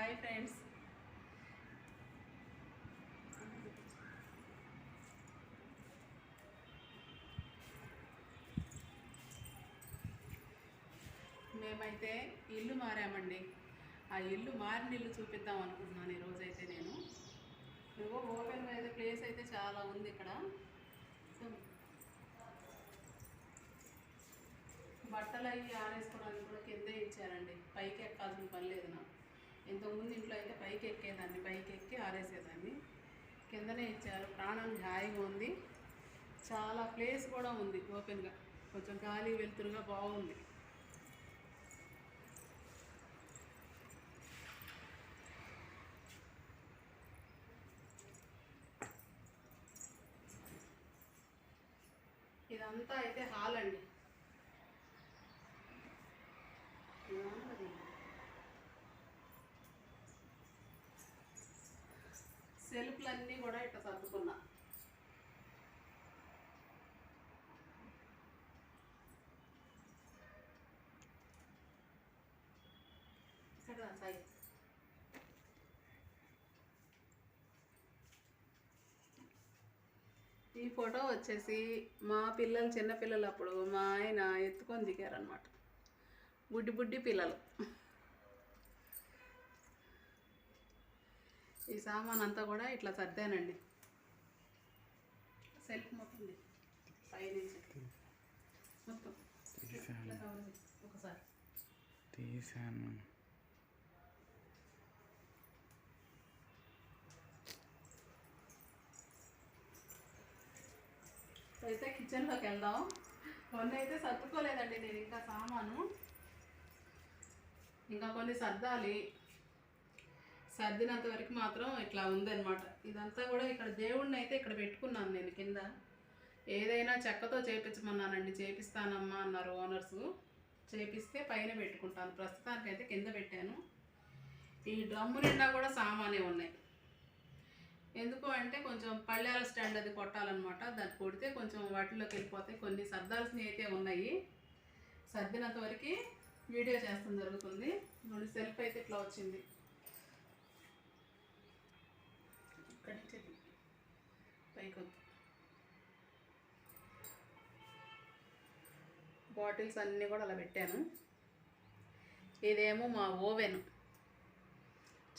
Hi friends. మేమైతే ఇల్లు మారామండి. ఆ ఇల్లు మారిన ఇల్లు చూపిద్దాం అనుకుంటున్నాను ఈరోజైతే నేను. ఇదిగో ఓపెన్ అయితే ప్లేస్ అయితే చాలా ఉంది ఇక్కడ. బట్టలు అవి ఆరేసుకోవడానికి కూడా కిందే ఇచ్చారండి. పైకి ఎక్కాల్సిన పని లేదు నాకు. ఇంతకుముందు ఇంట్లో అయితే పైకి ఎక్కేదాన్ని పైకి ఎక్కి ఆరేసేదాన్ని. కిందనే ఇచ్చారు. ప్రాణం హాయిగా ఉంది. చాలా ప్లేస్ కూడా ఉంది ఓపెన్గా. కొంచెం గాలి వెలుతురుగా బాగుంది. ఇదంతా అయితే హాల్ అండి సెల్ఫ్లన్నీ కూడా ఇట్లా సర్దుకున్నా ఇక్కడ రా సాయి ఈ ఫోటో వచ్చేసి మా పిల్లలు చిన్న పిల్లలు అప్పుడు మా ఆయన ఎత్తుకొని దిగారనమాట బుడ్డి బుడ్డి పిల్లలు. ఈ సామాన్ అంతా కూడా ఇట్లా సర్దానండి. సెల్ఫ్ మొత్తం. పైనుంచి. మొత్తం. ఒకసారి. తీసాను అయితే కిచెన్లోకి వెళ్దాం. కొన్ని అయితే సర్దుకోలేదండి నేను ఇంకా సామాను. ఇంకా కొన్ని సర్దాలి. సర్దినంత వరకు మాత్రం ఇట్లా ఉందన్నమాట. ఇదంతా కూడా ఇక్కడ దేవుడిని అయితే ఇక్కడ పెట్టుకున్నాను నేను కింద. ఏదైనా చెక్కతో చేపించమన్నానండి. చేపిస్తానమ్మా అన్నారు ఓనర్స్ చేపిస్తే పైన పెట్టుకుంటాను. ప్రస్తుతానికైతే కింద పెట్టాను. ఈ డ్రమ్ము నిండా కూడా సామానే ఉన్నాయి. ఎందుకు అంటే కొంచెం పళ్ళాల స్టాండ్ అది కొట్టాలన్నమాట. దాన్ని కొడితే కొంచెం వాటిలోకి వెళ్ళిపోతాయి. కొన్ని సర్దాల్సినవి అయితే ఉన్నాయి. సర్దినంత వరకు వీడియో చేస్తాం జరుగుతుంది. రెండు సెల్ఫ్ అయితే ఇట్లా వచ్చింది. ఇక్కడి నుంచి పైకి బాటిల్స్ అన్నీ కూడా అలా పెట్టాను. ఇదేమో మా ఓవెన్.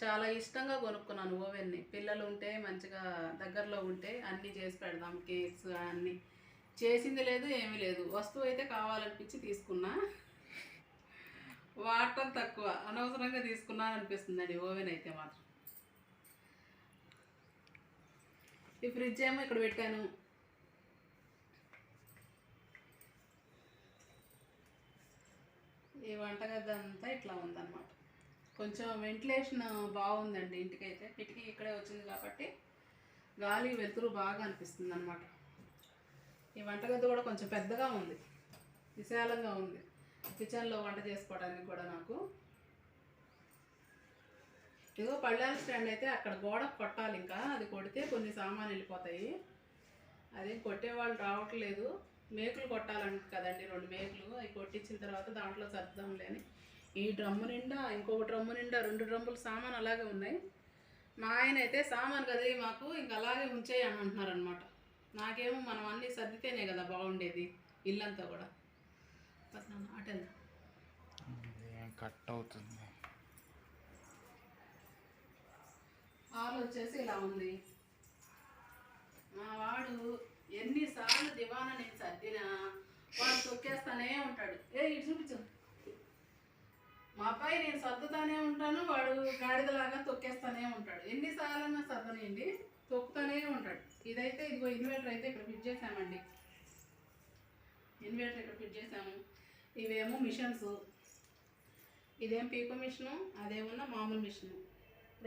చాలా ఇష్టంగా కొనుక్కున్నాను ఓవెన్ని. పిల్లలు ఉంటే మంచిగా దగ్గరలో ఉంటే అన్నీ చేసి పెడదాం కేక్స్ అన్నీ. చేసింది లేదు ఏమీ లేదు. వస్తువు అయితే కావాలనిపించి తీసుకున్నా. వాడటం తక్కువ. అనవసరంగా తీసుకున్నాను అనిపిస్తుందండి ఓవెన్ అయితే మాత్రం. ఈ ఫ్రిడ్జ్ ఏమో ఇక్కడ పెట్టాను. ఈ వంటగది అంతా కొంచెం వెంటిలేషన్ బాగుందండి ఇంటికైతే. కిటికీ ఇక్కడే వచ్చింది కాబట్టి గాలి వెలుతురు బాగా అనిపిస్తుంది అనమాట ఈ వంటగది కూడా కొంచెం పెద్దగా ఉంది. విశాలంగా ఉంది. కిచెన్లో వంట చేసుకోవడానికి కూడా నాకు. ఇదిగో పళ్ళాల స్టాండ్ అయితే అక్కడ గోడ కొట్టాలి ఇంకా. అది కొడితే కొన్ని సామాన్లు వెళ్ళిపోతాయి. అది కొట్టేవాళ్ళు రావట్లేదు. మేకులు కొట్టాలంట కదండి రెండు మేకులు. అవి కొట్టించిన తర్వాత దాంట్లో సర్దాంలే అని ఈ డ్రమ్ము నిండా ఇంకొక డ్రమ్ము నిండా రెండు డ్రమ్ములు సామాన్ అలాగే ఉన్నాయి. మా ఆయన అయితే సామాన్ కదిలి మాకు ఇంకా అలాగే ఉంచేయి అని అంటున్నారు అనమాట నాకేమో మనం అన్నీ సర్దితేనే కదా బాగుండేది ఇల్లంతా కూడా. అటు వెళ్దాం. ఏం కట్ అవుతుంది? హాల్ వచ్చేసి ఇలా ఉంది. మా వాడు ఎన్నిసార్లు దివానా నేను సర్దినా వాడు తొక్కేస్తానే ఉంటాడు. ఏ ఇటు చూపించు. మా అబ్బాయి నేను సర్దుతానే ఉంటాను వాడు గాడిదలాగా తొక్కేస్తానే ఉంటాడు. ఎన్నిసార్లన్నా సర్దనండి తొక్కుతానే ఉంటాడు. ఇదైతే ఇదిగో ఇన్వర్టర్ అయితే ఇక్కడ ఫిట్ చేసామండి ఇన్వర్టర్ ఇక్కడ ఫిట్ చేసాము ఇవేమో మిషన్స్. ఇదేం పీకో మిషను అదేమన్నా మామూలు మిషను.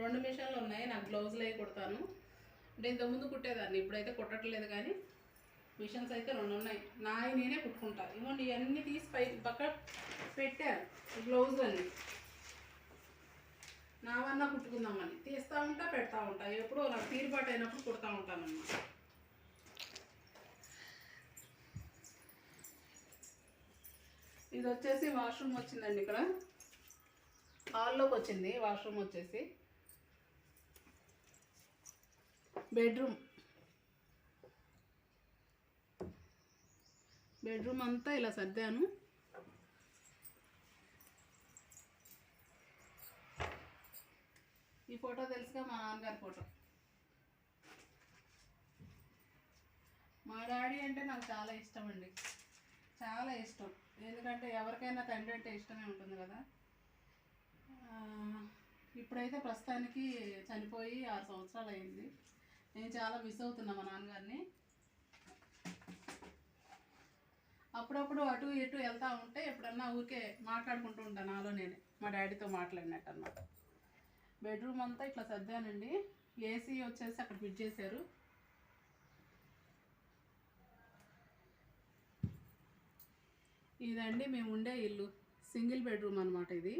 రెండు మిషన్లు ఉన్నాయి నాకు బ్లౌజులు అవి కుడతాను. అంటే ఇంతకుముందు కుట్టేదాన్ని ఇప్పుడైతే కుట్టట్లేదు కానీ మిషన్స్ అయితే రెండు ఉన్నాయి నాయి నేనే కుట్టుకుంటాను ఇవ్వండి ఇవన్నీ తీసి పై పక్క పెట్టాను బ్లౌజ్ అన్ని. నావన్నా కుట్టుకుందామని. తీస్తూ ఉంటా పెడతా ఉంటా. ఎప్పుడో నాకు తీరుబాటు అయినప్పుడు కుడతా ఉంటాను ఇది వచ్చేసి వాష్రూమ్ వచ్చిందండి ఇక్కడ. హాల్లోకి వచ్చింది వాష్రూమ్ వచ్చేసి. బెడ్రూమ్. బెడ్రూమ్ అంతా ఇలా సర్దాను. ఈ ఫోటో తెలుసుగా మా నాన్నగారి ఫోటో. మా డాడీ అంటే నాకు చాలా ఇష్టం అండి చాలా ఇష్టం. ఎందుకంటే ఎవరికైనా తండ్రి అంటే ఇష్టమే ఉంటుంది కదా. ఇప్పుడైతే ప్రస్తుతానికి చనిపోయి ఆరు సంవత్సరాలు అయింది. నేను చాలా మిస్ అవుతున్నా మా నాన్నగారిని. అప్పుడప్పుడు అటు ఇటు వెళ్తా ఉంటే ఎప్పుడన్నా ఊరికే మాట్లాడుకుంటూ ఉంటాను నాలో నేనే. మా డాడీతో మాట్లాడినట్టు అన్నమాట బెడ్రూమ్ అంతా ఇట్లా సర్దానండి. ఏసీ వచ్చేసి అక్కడ ఫిట్ చేశారు. ఇదండి మేము ఉండే ఇల్లు. సింగిల్ బెడ్రూమ్ అనమాట ఇది.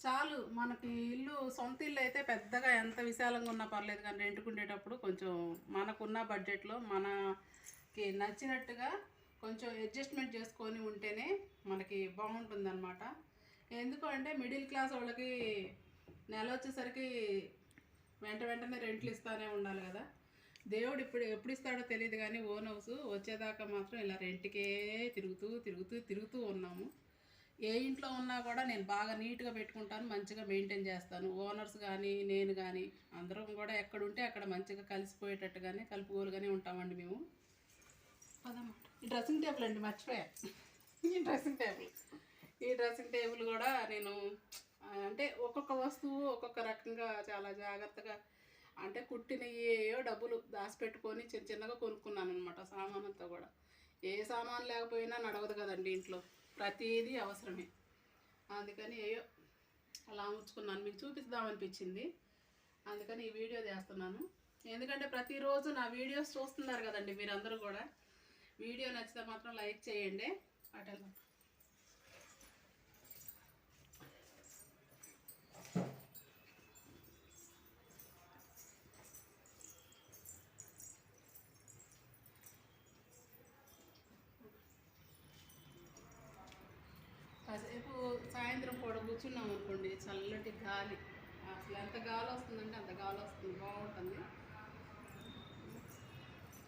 చాలు మనకి ఇల్లు సొంత ఇల్లు అయితే పెద్దగా ఎంత విశాలంగా ఉన్నా పర్లేదు కానీ రెంటుకుండేటప్పుడు కొంచెం మనకున్న బడ్జెట్లో మనకి నచ్చినట్టుగా కొంచెం అడ్జస్ట్మెంట్ చేసుకొని ఉంటేనే మనకి బాగుంటుందన్నమాట. ఎందుకు అంటే మిడిల్ క్లాస్ వాళ్ళకి నెల వచ్చేసరికి వెంట వెంటనే రెంట్లు ఇస్తానే ఉండాలి కదా. దేవుడు ఇప్పుడు ఎప్పుడు ఇస్తాడో తెలియదు కానీ ఓన్ హౌస్ వచ్చేదాకా మాత్రం ఇలా రెంట్కే తిరుగుతూ తిరుగుతూ తిరుగుతూ ఉన్నాము. ఏ ఇంట్లో ఉన్నా కూడా నేను బాగా నీట్గా పెట్టుకుంటాను మంచిగా మెయింటైన్ చేస్తాను. ఓనర్స్ కానీ నేను కానీ అందరం కూడా ఎక్కడుంటే అక్కడ మంచిగా కలిసిపోయేటట్టుగానే కలుపుకోలుగానే ఉంటామండి మేము. డ్రెస్సింగ్ టేబుల్ అండి మర్చిపోయా. ఈ డ్రెస్సింగ్ టేబుల్. ఈ డ్రెస్సింగ్ టేబుల్ కూడా నేను అంటే ఒక్కొక్క వస్తువు ఒక్కొక్క రకంగా చాలా జాగ్రత్తగా అంటే కుట్టిన ఏయో డబ్బులు దాచిపెట్టుకొని చిన్న చిన్నగా కొనుక్కున్నాను అనమాట సామాన్ అంతా కూడా. ఏ సామాన్ లేకపోయినా నడవదు కదండి ఇంట్లో. ప్రతిదీ అవసరమే. అందుకని ఏయో అలా ఉంచుకున్నాను. మీకు చూపిద్దామనిపించింది. అందుకని ఈ వీడియో చేస్తున్నాను. ఎందుకంటే ప్రతిరోజు నా వీడియోస్ చూస్తున్నారు కదండి మీరందరూ కూడా. వీడియో నచ్చితే మాత్రం లైక్ చేయండి. అటల్ కాసేపు సాయంత్రం పూట కూర్చున్నాం అనుకోండి చల్లటి గాలి. అసలు ఎంత గాలి వస్తుందంటే అంత గాలి వస్తుంది బాగుంటుంది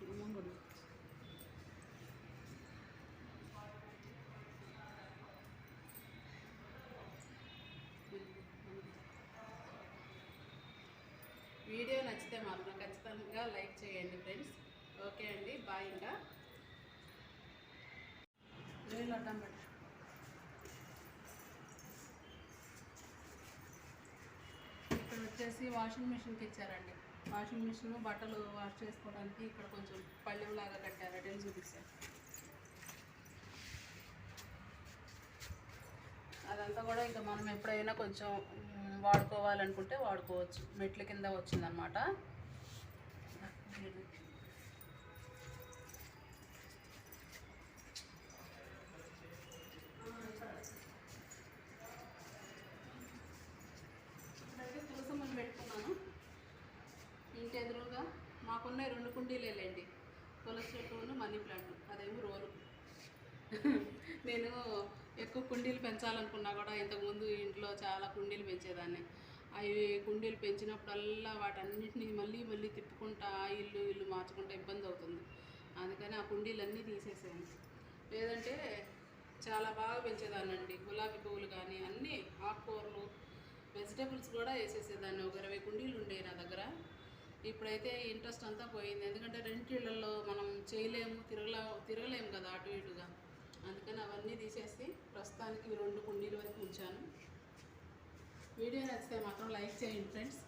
అమ్మం కూడా. వీడియో నచ్చితే మాత్రం ఖచ్చితంగా లైక్ చేయండి ఫ్రెండ్స్. ఓకే అండి బాయ్ ఇంకా. నీళ్ళు అడ్డం పెట్టు. ఇక్కడ వచ్చేసి వాషింగ్ మిషన్కి ఇచ్చారండి. వాషింగ్ మిషన్ బట్టలు వాష్ చేసుకోవడానికి ఇక్కడ కొంచెం పళ్ళెం లాగా కట్టారు అటెండ్ చూపిస్తారు అదంతా కూడా ఇంకా మనం ఎప్పుడైనా కొంచెం వాడుకోవాలనుకుంటే వాడుకోవచ్చు. మెట్ల కింద వచ్చిందనమాట ఇక్కడైతే తులసమ్మని పెట్టుకున్నాను. ఇంటి ఎదురుగా మాకున్న రెండు కుండీలేండి తులసి చెట్టును మనీ ప్లాంట్. అదేమో రోలు. నేను ఎక్కువ కుండీలు పెంచాలనుకున్నా కూడా ఇంతకుముందు ఇంట్లో చాలా కుండీలు పెంచేదాన్ని. అవి కుండీలు పెంచినప్పుడల్లా వాటన్నిటిని మళ్ళీ మళ్ళీ తిప్పుకుంటా ఇల్లు ఇల్లు మార్చుకుంటా ఇబ్బంది అవుతుంది. అందుకని ఆ కుండీలన్నీ తీసేసాను. లేదంటే చాలా బాగా పెంచేదాన్నండి. గులాబీ పువ్వులు కానీ అన్నీ ఆకుకూరలు వెజిటేబుల్స్ కూడా వేసేసేదాన్ని. ఒక ఇరవై కుండీలు ఉండేవి నా దగ్గర. ఇప్పుడైతే ఇంట్రెస్ట్ అంతా పోయింది. ఎందుకంటే రెంటిళ్ళల్లో మనం చేయలేము తిరగలే తిరగలేము కదా అటు ఇటుగా. అందుకని అవన్నీ తీసేసి ప్రస్తుతానికి రెండు కుండీల వరకు ఉంచాను. వీడియో నచ్చితే మాత్రం లైక్ చేయండి ఫ్రెండ్స్.